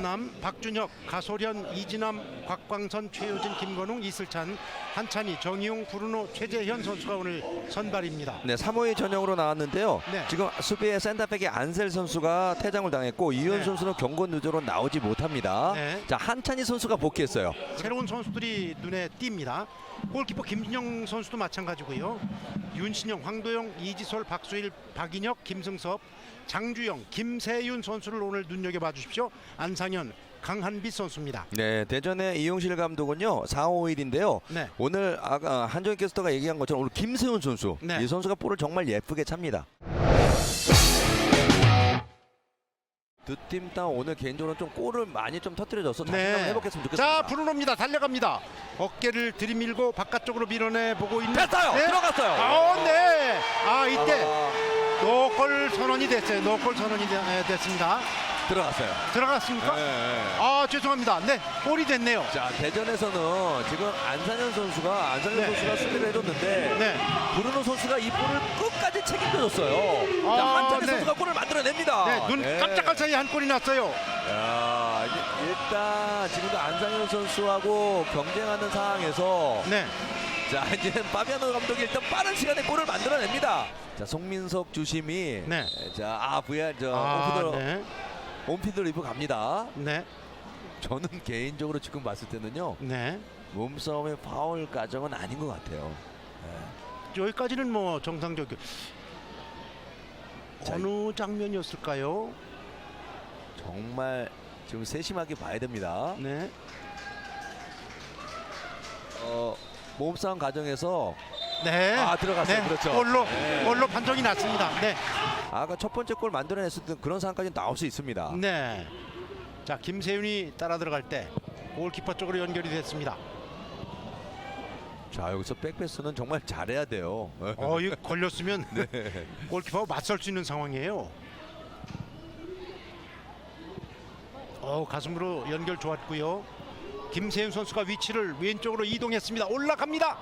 전남 박준혁, 가소련, 이진남, 곽광선, 최효진, 김건웅, 이슬찬, 한찬희, 정희용, 브루노, 최재현 선수가 오늘 선발입니다. 네, 3호의 전형으로 나왔는데요. 네. 지금 수비의 센터백의 안셀 선수가 퇴장을 당했고 이현 네. 선수는 경고 누적으로 나오지 못합니다. 네. 자, 한찬희 선수가 복귀했어요. 새로운 선수들이 눈에 띕니다. 골키퍼 김진영 선수도 마찬가지고요. 윤신영, 황도영, 이지솔, 박수일, 박인혁, 김승섭, 장주영, 김세윤 선수를 오늘 눈여겨봐 주십시오. 안상현, 강한빛 선수입니다. 네, 대전의 이용실 감독은요. 4, 5일인데요. 네. 오늘 아까 한정희 캐스터가 얘기한 것처럼 오늘 김세훈 선수 네. 이 선수가 볼을 정말 예쁘게 찹니다. 두 팀 다 오늘 개인적으로 좀 골을 많이 좀 터뜨려줘서 자신감을 회복했으면 좋겠습니다. 네. 자, 브루노입니다. 달려갑니다. 어깨를 들이밀고 바깥쪽으로 밀어내 보고 있는. 됐어요. 네. 들어갔어요. 아, 네. 아, 이때 아, 노골 선언이 됐어요. 노골 선언이 되- 에, 됐습니다. 들어갔어요. 들어갔습니까? 네, 네. 아, 죄송합니다. 네, 골이 됐네요. 자 대전에서는 지금 안상현 선수가 안상현 네. 선수가 수비를 해줬는데 네. 브루노 선수가 이 볼을 끝까지 책임져줬어요. 자 아, 한찬희 네. 선수가 골을 만들어냅니다. 네, 눈 깜짝할 사이에 한 골이 났어요. 야, 일단 지금도 안상현 선수하고 경쟁하는 상황에서 네. 자 이제 파비아노 감독이 일단 빠른 시간에 골을 만들어냅니다. 자 송민석 주심이 네. 자아 VR 저 아, 온피드 네. 온피드 리프 갑니다. 네. 저는 개인적으로 지금 봤을 때는요 네. 몸싸움의 파울 가정은 아닌 것 같아요. 여기까지는 뭐 정상적. 자, 어느 장면이었을까요? 정말 지금 세심하게 봐야 됩니다. 네. 어, 몸싸움 과정에서 네. 아, 들어갔어요. 네. 그렇죠. 골로 네. 골로 판정이 났습니다. 네. 아까 첫 번째 골 만들어냈을 때 그런 상황까지 나올 수 있습니다. 네. 자, 김세윤이 따라 들어갈 때 골키퍼 쪽으로 연결이 됐습니다. 자 여기서 백패스는 정말 잘해야 돼요. 어, 이 걸렸으면 네. 골키퍼가 맞설 수 있는 상황이에요. 어, 가슴으로 연결 좋았고요. 김세윤 선수가 위치를 왼쪽으로 이동했습니다. 올라갑니다.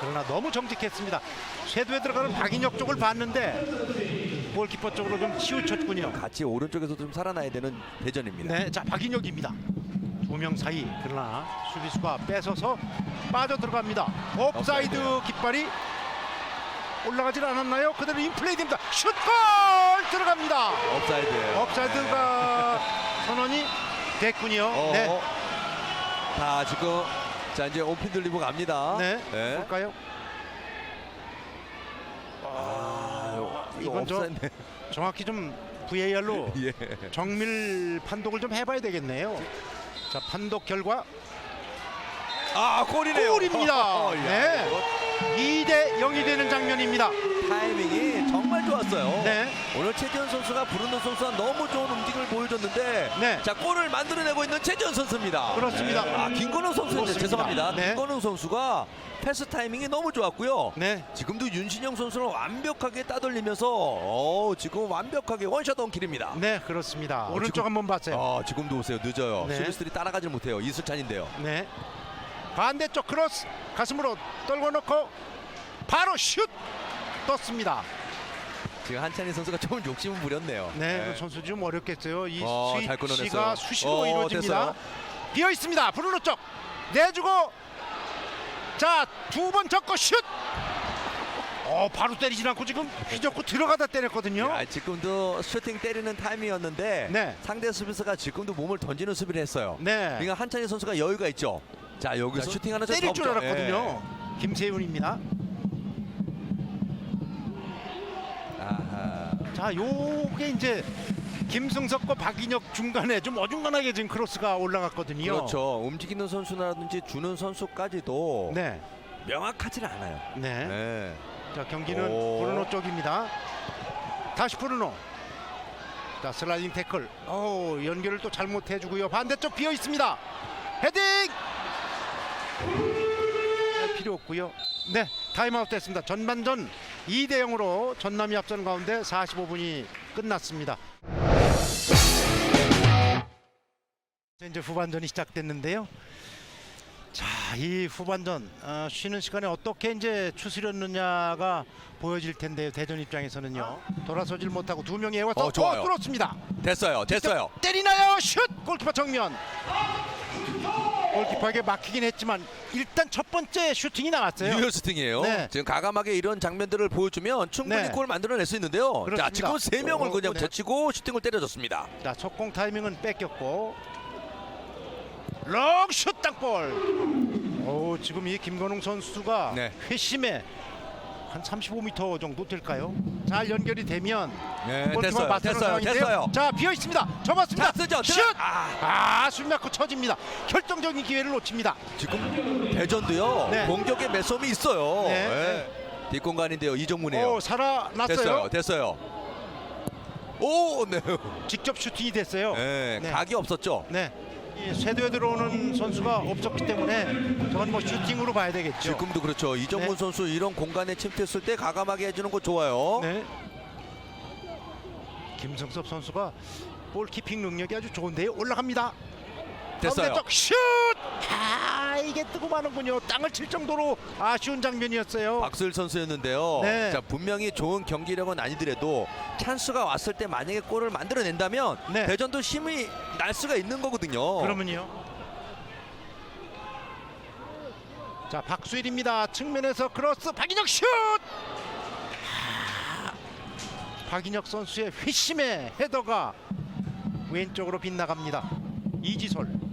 그러나 너무 정직했습니다. 쇄도에 들어가는 박인혁 쪽을 봤는데 골키퍼 쪽으로 좀 치우쳤군요. 같이 오른쪽에서 좀 살아나야 되는 대전입니다. 네, 자 박인혁입니다. 두 명 사이 그러나 수비수가 뺏어서 빠져 들어갑니다. 옵사이드 깃발이 올라가질 않았나요? 그대로 인플레이 됩니다. 슛골 들어갑니다. 업사이드예요. 옵사이드가 선언이 됐군요. 어, 네, 어. 자 지금 자 이제 오픈 들리고 갑니다. 네, 볼까요? 아, 이건 저-. 정확히 좀 VAR로 예. 정밀 판독을 좀 해봐야 되겠네요. 자, 판독 결과 아 골이네요. 골입니다. 어, 야, 네. 이거 2대 0이 되는 장면입니다. 타이밍이 좋았어요. 네. 오늘 최지현 선수가 브루노 선수와 너무 좋은 움직임을 보여줬는데 네. 자 골을 만들어내고 있는 최지현 선수입니다. 그렇습니다. 아 김건우 선수인데 그렇습니다. 죄송합니다. 네. 김건우 선수가 패스 타이밍이 너무 좋았고요. 네. 지금도 윤신영 선수는 완벽하게 따돌리면서 어, 지금 완벽하게 원샷 원킬입니다. 네, 그렇습니다. 오른쪽 지금- 한번 봤어요. 아, 지금도 오세요. 늦어요. 네. 수비수들이 따라가질 못해요. 이수찬인데요. 네. 반대쪽 크로스 가슴으로 떨궈 놓고 바로 슛 떴습니다. 지금 한찬희 선수가 좀 욕심을 부렸네요. 네, 그 선수 좀 어렵겠어요. 이 어, 잘 끊어냈어요. 스위치가 수시로 어, 이루어집니다. 됐어요. 비어 있습니다. 브루노 쪽 내주고 자 두 번 접고 슛. 어 바로 때리진 않고 지금 휘젓고 들어가다 때렸거든요. 아, 지금도 슈팅 때리는 타임이었는데 네. 상대 수비수가 지금도 몸을 던지는 수비를 했어요. 네. 그러니까 한찬희 선수가 여유가 있죠. 자 여기서 자, 슈팅 하나 때릴 줄 알았거든요. 김세윤입니다. 아하. 자, 요게 이제 김승석과 박인혁 중간에 좀 어중간하게 지금 크로스가 올라갔거든요. 그렇죠. 움직이는 선수라든지 주는 선수까지도 네. 명확하지 않아요. 네. 네. 자, 경기는 오. 브루노 쪽입니다. 다시 브루노. 자, 슬라이딩 태클. 어, 연결을 또 잘못해 주고요. 반대쪽 비어 있습니다. 헤딩! 네, 필요 없고요. 네, 타임아웃 됐습니다. 전반전 2대 0으로 전남이 앞선 가운데 45분이 끝났습니다. 이제 후반전이 시작됐는데요. 자, 이 후반전 어, 쉬는 시간에 어떻게 이제 추스렸느냐가 보여질 텐데요. 대전 입장에서는요. 돌아서질 못하고 두 명이 애워서 어, 좋아요. 뚫었습니다. 됐어요. 됐어요. 때리나요? 슛! 골키퍼 정면. 골키퍼에게 막히긴 했지만 일단 첫 번째 슈팅이 나왔어요. 유효 스팅이에요. 네. 지금 가감하게 이런 장면들을 보여주면 충분히 네. 골을 만들어낼 수 있는데요. 자, 그렇습니다. 지금 세 명을 어, 그냥 네. 제치고 슈팅을 때려줬습니다. 자, 첫 공 타이밍은 뺏겼고 롱슛 땅볼. 오, 지금 이 김건웅 선수가 네. 회심에 한 35m 정도 될까요? 잘 연결이 되면 네, 골키퍼 됐어요. 맞서는 됐어요. 상황인데요. 됐어요. 자, 비어 있습니다. 접었습니다. 찬스죠. 슛! 들어- 아, 아, 숨 막고 쳐집니다. 결정적인 기회를 놓칩니다. 지금 대전도요. 네. 공격의 매솜이 있어요. 네. 네. 뒷공간인데요. 이정문이에요. 오, 살아났어요. 됐어요. 됐어요. 오, 네. 직접 슈팅이 됐어요. 네. 네. 각이 없었죠. 네. 이 쇄도에 들어오는 선수가 없었기 때문에 저건 뭐 슈팅으로 봐야 되겠죠. 지금도 그렇죠. 이정문 네. 선수 이런 공간에 침투했을 때 가감하게 해주는 거 좋아요. 네. 김성섭 선수가 볼 키핑 능력이 아주 좋은데요. 올라갑니다. 됐어요. 슛! 뜨고 마는군요. 땅을 칠 정도로 아쉬운 장면이었어요. 박수일 선수였는데요. 네. 자 분명히 좋은 경기력은 아니더라도 찬스가 왔을 때 만약에 골을 만들어낸다면 네. 대전도 힘이 날 수가 있는 거거든요. 그러면요. 자 박수일입니다. 측면에서 크로스 박인혁 슛! 아, 박인혁 선수의 회심의 헤더가 왼쪽으로 빗나갑니다. 이지솔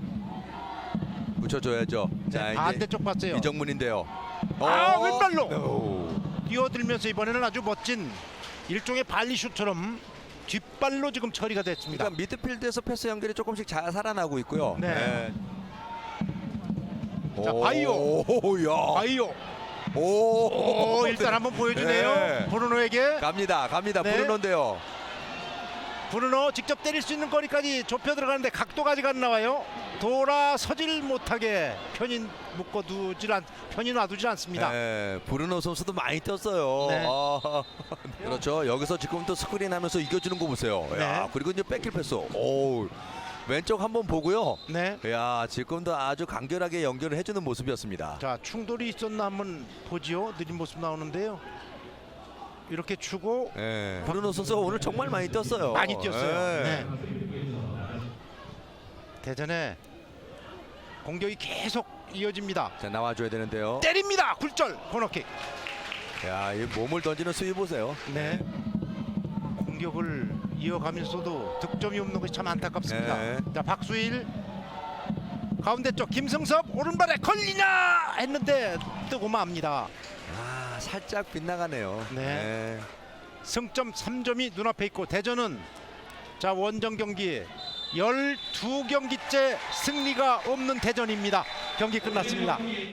붙여줘야죠. 네, 자 이제 반대쪽 봤어요. 이정문인데요. 아, 어? 왼발로! 오. 뛰어들면서 이번에는 아주 멋진 일종의 발리슛처럼 뒷발로 지금 처리가 됐습니다. 그러니까 미드필드에서 패스 연결이 조금씩 잘 살아나고 있고요. 네. 자, 오, 바이오. 야. 바이오 오. 오, 일단 한번 보여주네요. 네. 브루노에게 갑니다. 갑니다. 네. 브루노인데요. 브루노 직접 때릴 수 있는 거리까지 좁혀 들어가는데 각도가 아직 안 나와요. 돌아서질 못하게 편히 묶어두질 않, 편히 놔두질 않습니다. 네, 브루노 선수도 많이 떴어요. 네. 아, 그렇죠. 여기서 지금 또 스크린 하면서 이겨주는 거 보세요. 야, 네. 그리고 이제 백킬 패스. 오, 왼쪽 한번 보고요. 네. 야, 지금도 아주 간결하게 연결을 해주는 모습이었습니다. 자 충돌이 있었나 한번 보지요. 느린 모습 나오는데요. 이렇게 추고 네. 브루노 선수가 오늘 정말 많이 떴어요. 많이 뛰었어요. 네. 네. 대전에 공격이 계속 이어집니다. 자, 나와줘야 되는데요. 때립니다. 굴절 코너킥. 야, 이 몸을 던지는 수위 보세요. 네. 공격을 이어가면서도 득점이 없는 것이 참 안타깝습니다. 네. 자 박수일 가운데 쪽 김승섭 오른발에 걸리냐 했는데 뜨고 맙니다. 아, 살짝 빗나가네요. 네. 승점 3점이 눈앞에 있고 대전은 자 원정 경기 12경기째 승리가 없는 대전입니다. 경기 끝났습니다.